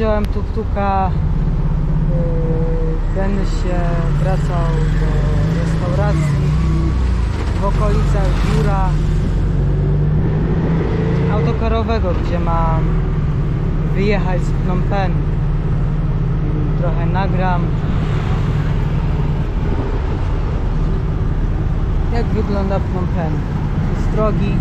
Wziąłem tuk-tuka, yy, będę się wracał do restauracji w okolicach biura autokarowego, gdzie mam wyjechać z Phnom Penh. Trochę nagram jak wygląda Phnom Penh. Z drogi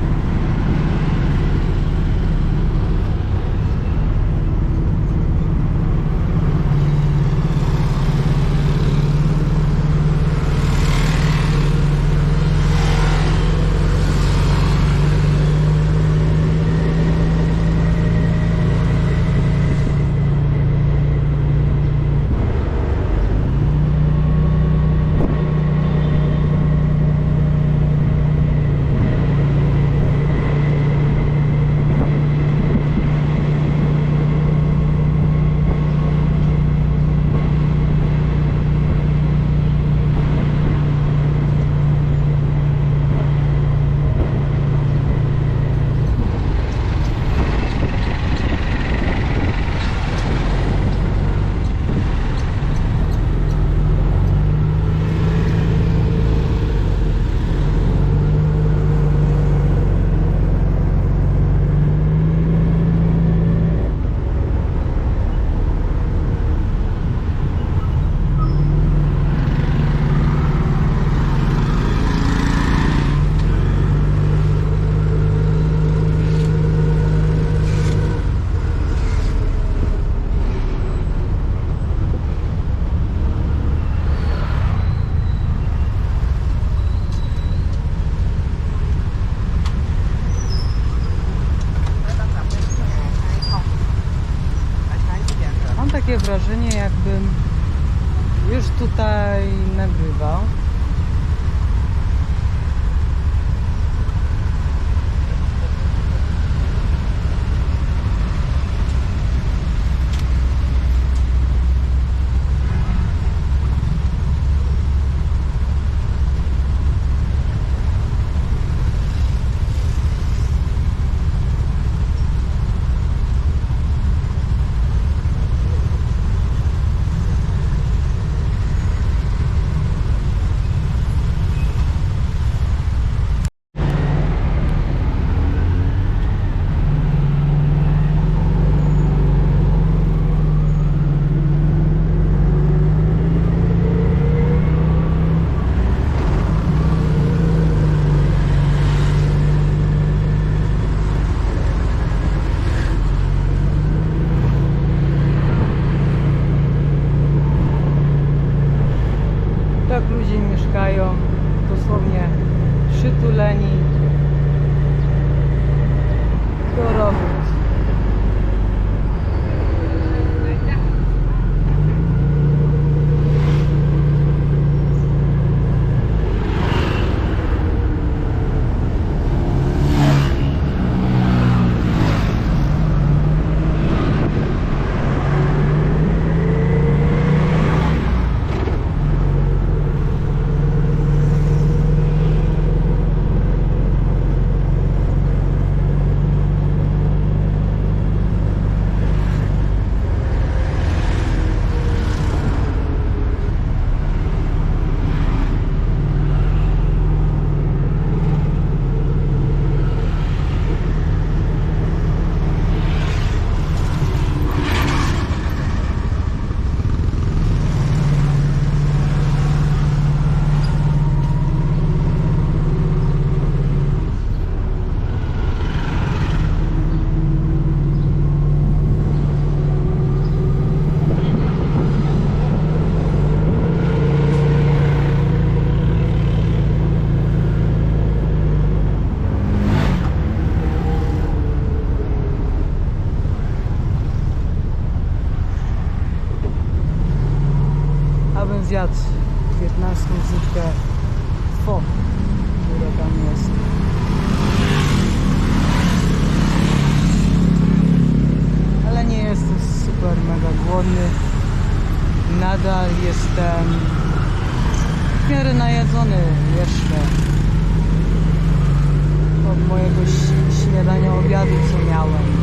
zjadł 15 zupkę fo, która tam jest. Ale nie jestem super mega głodny. Nadal jestem w miarę najedzony jeszcze od mojego śniadania, obiadu, co miałem.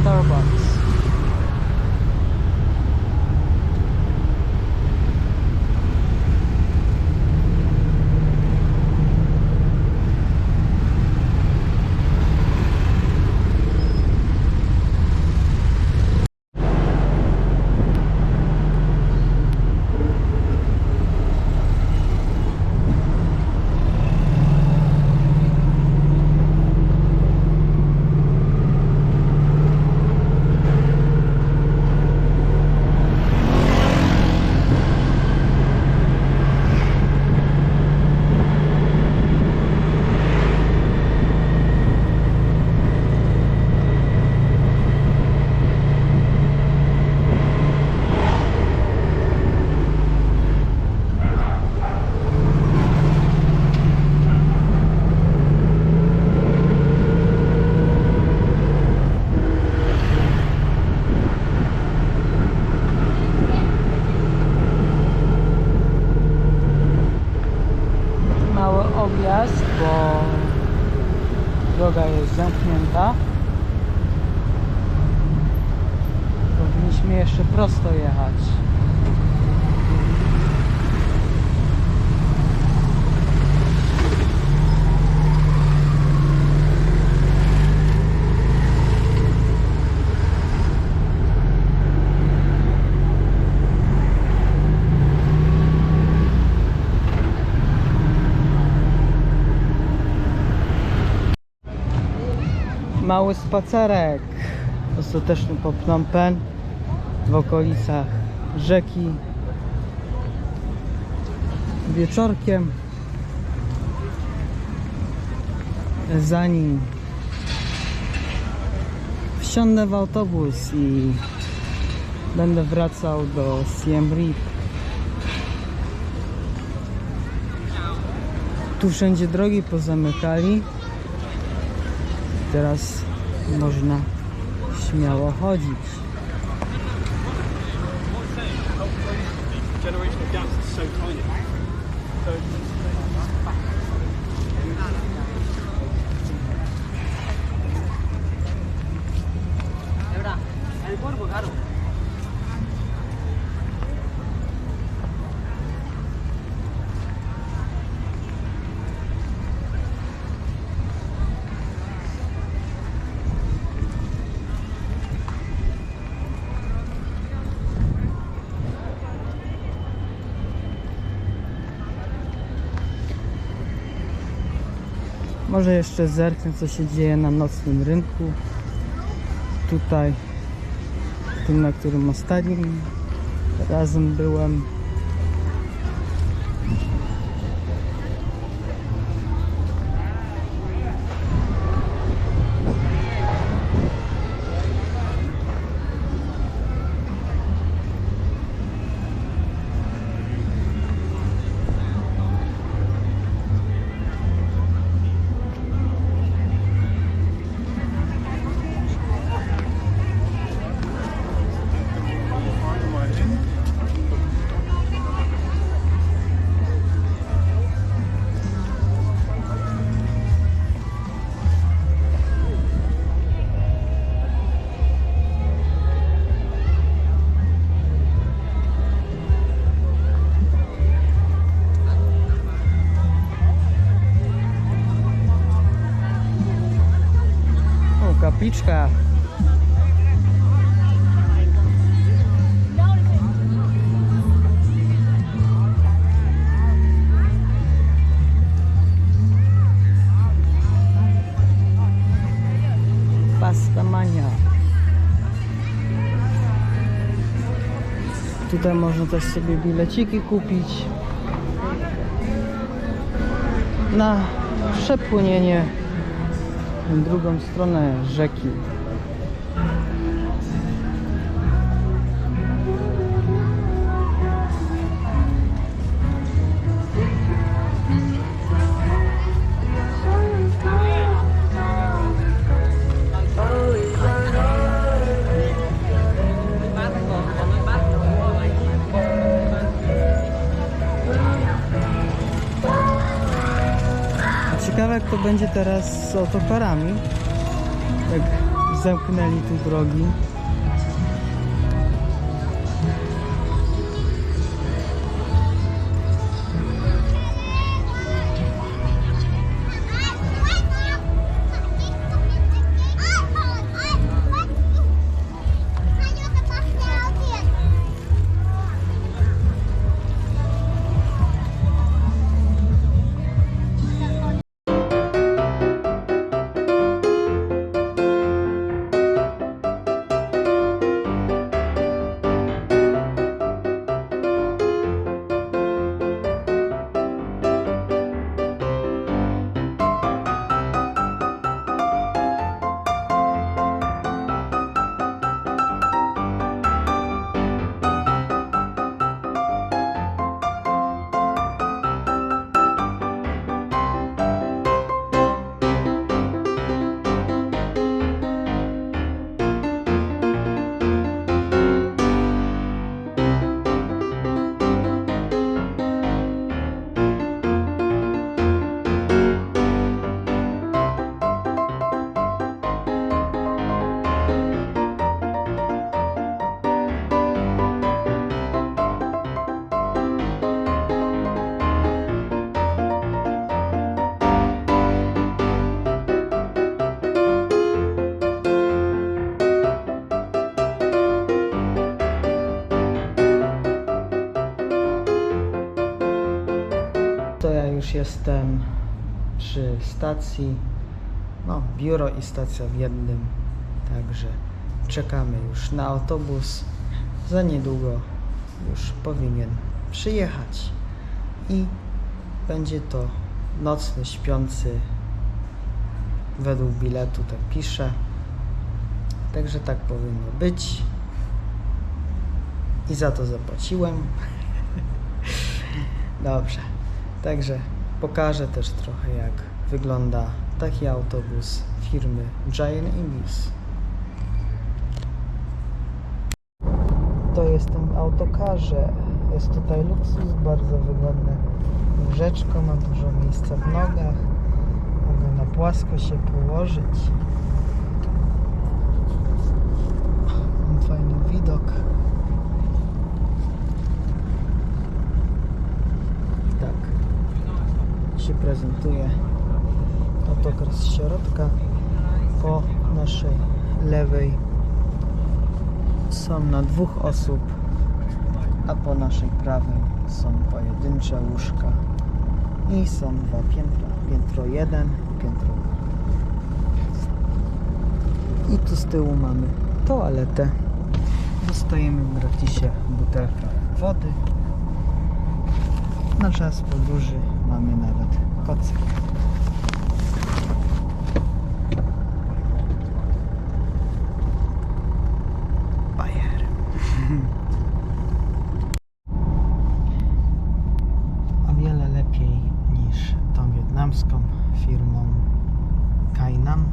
Starbucks. Jeszcze prosto jechać. Mały spacerek ostateczny po Phnom w okolicach rzeki wieczorkiem zanim wsiądę w autobus i będę wracał do Siem Reap tu wszędzie drogi pozamykali Teraz można śmiało chodzić. Może jeszcze zerknę co się dzieje na nocnym rynku. Tutaj, tym na którym ostatnim razem byłem. Kapliczka. Pasta mania. Tutaj można też sobie bileciki kupić na przepłynienie drugą stronę rzeki. Będzie teraz z autokarami. Jak zamknęli tu drogi. Jestem przy stacji. No, biuro i stacja w jednym. Także czekamy już na autobus. Za niedługo już powinien przyjechać. I będzie to nocny, śpiący według biletu, tak pisze. Także tak powinno być. I za to zapłaciłem. Dobrze. Także pokażę też trochę jak wygląda taki autobus firmy Giant Ibis. To jest w autokarze. Jest tutaj luksus, bardzo wygodne łóżeczko, ma dużo miejsca w nogach. Mogę na płasko się położyć. Fajny widok. Tak się prezentuje autokar z środka po naszej lewej. Są na dwóch osób a po naszej prawej są pojedyncze łóżka i są dwa piętra. Piętro jeden piętro dwa. I tu z tyłu mamy toaletę. Dostajemy w gratisie butelkę wody. Na czas podróży mamy nawet kocyk. Bayer. O wiele lepiej niż tą wietnamską firmą Kainan.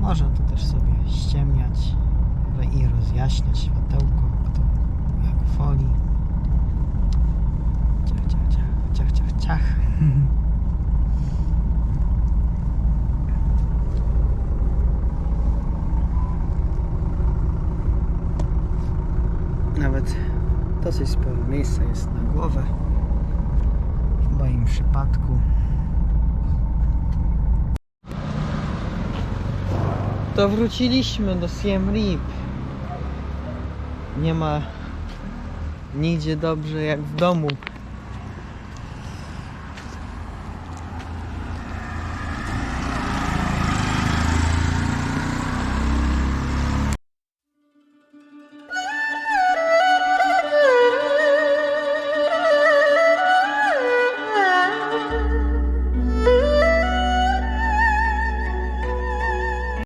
Można tu też sobie ściemniać i rozjaśniać światełko, to jak woli. Ciach, ciach, ciach. Nawet dosyć sporo miejsca jest na głowę. W moim przypadku. To wróciliśmy do Siem Reap. Nie ma nigdzie dobrze jak w domu.